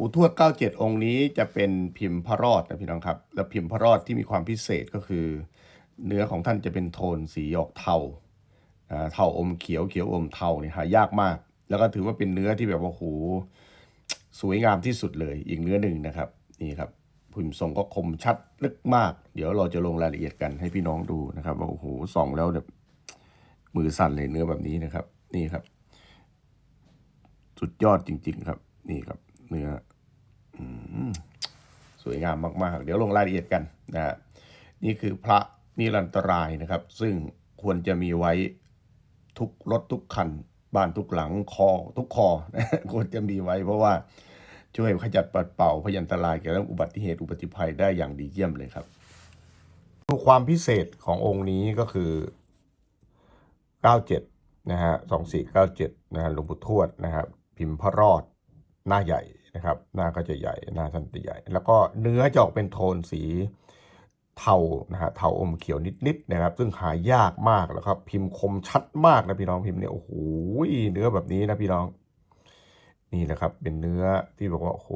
อูทวด 97 องค์นี้จะเป็นพิมพ์พระรอดนะพี่น้องครับ แล้วพิมพ์พระรอดที่มีความพิเศษก็คือ เนื้อของท่านจะเป็นโทนสีออกเทาอ่าเทาอมเขียวเขียวอมเทาเนี่ยหายากมาก แล้วก็ถือว่าเป็นเนื้อที่แบบว่าโหสวยงามที่สุดเลยอีกเนื้อหนึ่งนะครับนี่ครับพิมพ์ทรงก็คมชัดลึกมาก เดี๋ยวเราจะลงรายละเอียดกันให้พี่น้องดูนะครับว่าโอ้โหส่องแล้วแบบมือสั่นเลยเนื้อแบบนี้นะครับ นี่ครับ สุดยอดจริง ๆ ครับ นี่ครับ เนื้อสวยงามมาก ๆ เดี๋ยวลงรายละเอียดกันนะฮะนี่คือพระนิรันตรายนะครับ ซึ่งควรจะมีไว้ทุกรถทุกคัน บ้านทุกหลังคอทุกคอควรจะมีไว้ เพราะว่าช่วยขจัดปัดเป่าพยันตรายเกี่ยวกับอุบัติเหตุอุบัติภัยได้อย่างดีเยี่ยมเลยครับดูความพิเศษขององค์นี้ก็คือ 97 นะฮะ 2497 นะฮะหลวงปู่ทวดนะครับ พิมพ์พระรอด หน้าใหญ่ นะครับ หน้าก็จะใหญ่หน้าท่านจะใหญ่ แล้วก็เนื้อจะออกเป็นโทนสีเทานะฮะเทาอมเขียวนิดๆนะครับ ซึ่งหายากมากแล้วครับพิมพ์คมชัดมากนะพี่น้องพิมพ์เนี่ยโอ้โหเนื้อแบบนี้นะพี่น้อง นี่แหละครับ เป็นเนื้อที่บอกว่าโอ้โห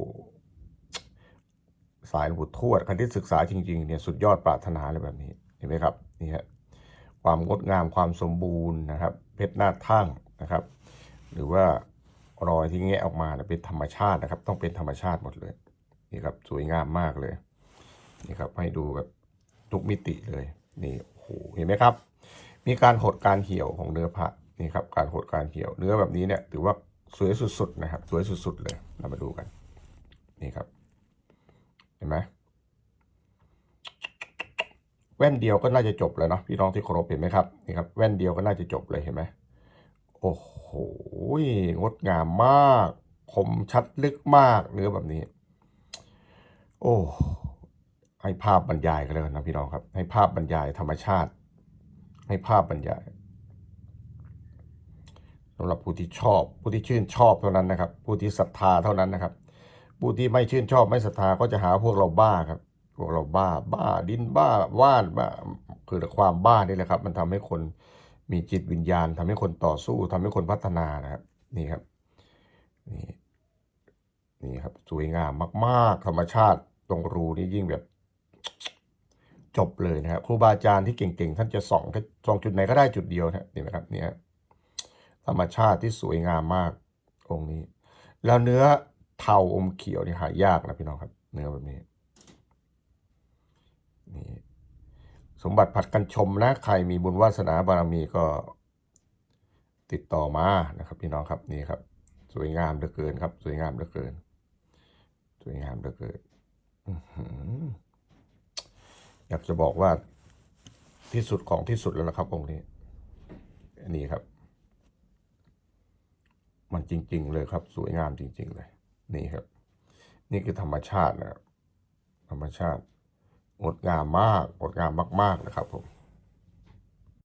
สายหลวงปู่ทวดใครที่ศึกษาจริงๆเนี่ยสุดยอดปรารถนาเลยแบบนี้เห็นไหมครับนี่ฮะความงดงามความสมบูรณ์นะครับ เพชรหน้าทั่งนะครับ หรือว่า รอยที่แงะออกมาเนี่ยเป็นธรรมชาตินะครับ ต้องเป็นธรรมชาติหมดเลยนี่ครับสวยงามมากเลยนี่ครับให้ดูแบบทุกมิติเลยนี่โอ้โหเห็นไหมครับ มีการหดการเหี่ยวของเนื้อพระนี่ครับการหดการเหี่ยวเนื้อแบบนี้เนี่ยถือว่าสวยสุดๆนะครับ สวยสุดๆเลยเรามาดูกัน นี่ครับ เห็นไหมแว่นเดียวก็น่าจะจบแล้วเนาะพี่น้องที่เคารพเห็นไหมครับนี่ครับแว่นเดียวก็น่าจะจบเลยเห็นไหม โอ้โหงดงามมาก คมชัดลึกมากเนื้อแบบนี้ โอ้ให้ภาพบรรยายกันเลยนะพี่น้องครับ ให้ภาพบรรยายธรรมชาติ ให้ภาพบรรยายสำหรับผู้ที่ชอบ ผู้ที่ชื่นชอบเท่านั้นนะครับ ผู้ที่ศรัทธาเท่านั้นนะครับ ผู้ที่ไม่ชื่นชอบไม่ศรัทธาก็จะหาพวกเราบ้าครับ พวกเราบ้า บ้าดินบ้าว่านบ้าคือความบ้านี่แหละครับ มันทำให้คน มีจิตวิญญาณทำให้คนต่อสู้ทำให้คนพัฒนานะครับนี่ครับนี่นี่ครับสวยงามมากๆ ธรรมชาติตรงรูนี่ยิ่งแบบจบเลยนะครับครูบาอาจารย์ที่เก่งๆ ท่านจะส่องแค่ส่องจุดไหนก็ได้จุดเดียวนะนี่นะครับเนี่ยธรรมชาติที่สวยงามมากองค์นี้ แล้วเนื้อเทาอมเขียวนี่หายากนะพี่น้องครับ เนื้อแบบนี้นี่ สมบัติผัดกันชมนะ ใครมีบุญวาสนาบารมีก็ติดต่อมานะครับ พี่น้องครับนี่ครับ สวยงามเหลือเกินครับ สวยงามเหลือเกิน สวยงามเหลือเกินอยากจะบอกว่าที่สุดของที่สุดแล้วนะครับองค์นี้อันนี้ครับ มันจริง ๆ เลยครับ สวยงามจริง ๆ เลย นี่ครับ นี่คือธรรมชาตินะครับธรรมชาติ งดงามมาก งดงามมาก ๆ นะครับผม